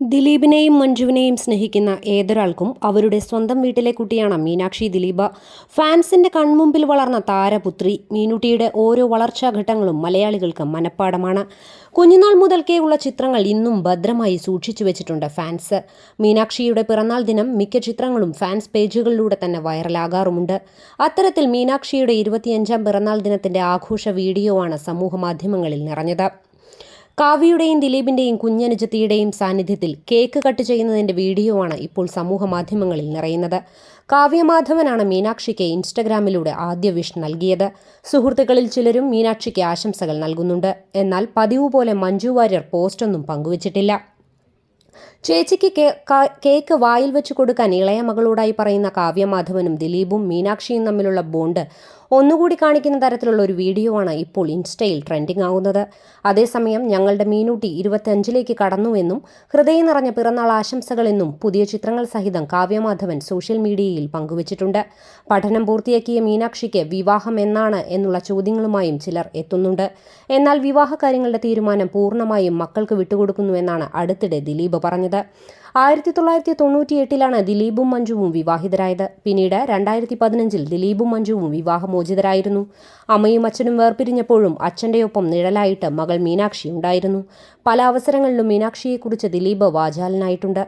ദിലീപിനെയും മഞ്ജുവിനെയും സ്നേഹിക്കുന്ന ഏതൊരാൾക്കും അവരുടെ സ്വന്തം വീട്ടിലെ കുട്ടിയാണ് മീനാക്ഷി ദിലീപ്. ഫാൻസിന്റെ കൺമുമ്പിൽ വളർന്ന താരപുത്രി മീനുട്ടിയുടെ ഓരോ വളർച്ചാഘട്ടങ്ങളും മലയാളികൾക്ക് മനഃപ്പാടമാണ്. കുഞ്ഞുനാൾ മുതൽക്കേ ഉള്ള ചിത്രങ്ങൾ ഇന്നും ഭദ്രമായി സൂക്ഷിച്ചു വെച്ചിട്ടുണ്ട് ഫാൻസ്. മീനാക്ഷിയുടെ പിറന്നാൾ ദിനം മിക്ക ചിത്രങ്ങളും ഫാൻസ് പേജുകളിലൂടെ തന്നെ വൈറലാകാറുമുണ്ട്. അത്തരത്തിൽ മീനാക്ഷിയുടെ ഇരുപത്തിയഞ്ചാം പിറന്നാൾ ദിനത്തിന്റെ ആഘോഷ വീഡിയോ ആണ് സമൂഹ മാധ്യമങ്ങളിൽ നിറഞ്ഞത്. കാവ്യയുടെയും ദിലീപിന്റെയും കുഞ്ഞനുജത്തിയുടെയും സാന്നിധ്യത്തിൽ കേക്ക് കട്ട് ചെയ്യുന്നതിന്റെ വീഡിയോ ആണ് ഇപ്പോൾ സമൂഹ മാധ്യമങ്ങളിൽ നിറയുന്നത്. കാവ്യമാധവനാണ് മീനാക്ഷിക്ക് ഇൻസ്റ്റഗ്രാമിലൂടെ ആദ്യ വിഷ് നൽകിയത്. സുഹൃത്തുക്കളിൽ ചിലരും മീനാക്ഷിക്ക് ആശംസകൾ നൽകുന്നുണ്ട്. എന്നാൽ പതിവ് പോലെ മഞ്ജു വാര്യർ പോസ്റ്റൊന്നും പങ്കുവച്ചിട്ടില്ല. ചേച്ചിക്ക് കേക്ക് വായിൽ വെച്ച് കൊടുക്കാൻ ഇളയ മകളോടായി പറയുന്ന കാവ്യമാധവനും ദിലീപും മീനാക്ഷിയും തമ്മിലുള്ള ബോണ്ട് ഒന്നുകൂടി കാണിക്കുന്ന തരത്തിലുള്ള ഒരു വീഡിയോ ആണ് ഇപ്പോൾ ഇൻസ്റ്റയിൽ ട്രെൻഡിംഗ് ആകുന്നത്. അതേസമയം ഞങ്ങളുടെ മീനൂട്ടി ഇരുപത്തിയഞ്ചിലേക്ക് കടന്നുവെന്നും ഹൃദയം നിറഞ്ഞ പിറന്നാൾ ആശംസകളെന്നും പുതിയ ചിത്രങ്ങൾ സഹിതം കാവ്യമാധവൻ സോഷ്യൽ മീഡിയയിൽ പങ്കുവച്ചിട്ടുണ്ട്. പഠനം പൂർത്തിയാക്കിയ മീനാക്ഷിക്ക് വിവാഹം എന്നാണ് എന്നുള്ള ചോദ്യങ്ങളുമായും ചിലർ എത്തുന്നുണ്ട്. എന്നാൽ വിവാഹ കാര്യങ്ങളുടെ തീരുമാനം പൂർണമായും മക്കൾക്ക് വിട്ടുകൊടുക്കുന്നുവെന്നാണ് അടുത്തിടെ ദിലീപ് പറഞ്ഞത്. ആയിരത്തി തൊള്ളായിരത്തി തൊണ്ണൂറ്റിയെട്ടിലാണ് ദിലീപും മഞ്ജുവും വിവാഹിതരായത്. പിന്നീട് രണ്ടായിരത്തി പതിനഞ്ചിൽ ദിലീപും മഞ്ജുവും വിവാഹമോചിതരായിരുന്നു അമ്മയും അച്ഛനും വേർപിരിഞ്ഞപ്പോഴും അച്ഛന്റെയൊപ്പം നിഴലായിട്ട് മകൾ മീനാക്ഷി ഉണ്ടായിരുന്നു പല അവസരങ്ങളിലും മീനാക്ഷിയെക്കുറിച്ച് ദിലീപ് വാചാലനായിട്ടുണ്ട്.